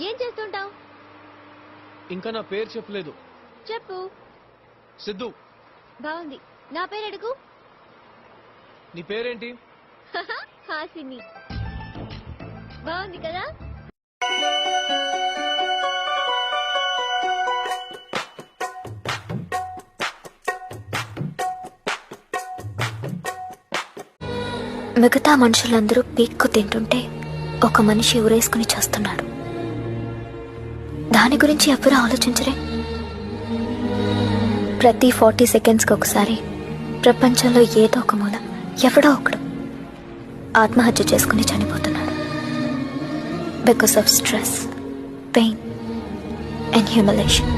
ఏం చేస్తుంటావు? ఇంకా నా పేరు చెప్పలేదు. చెప్పు. సిద్ధు. బాగుంది. నా పేరు అడుగు. నీ పేరేంటి? హాసిని. బాగుంది కదా? మిగతా మనుషులందరూ పీక్కు తింటుంటే ఒక మనిషి ఊరేసుకుని చేస్తున్నాడు. దాని గురించి ఎవరు ఆలోచించరే. ప్రతి ఫార్టీ సెకండ్స్కి ఒకసారి ప్రపంచంలో ఏదో ఒక మూల ఎవడో ఒకడు ఆత్మహత్య చేసుకుని చనిపోతున్నాడు. Because of stress pain and humiliation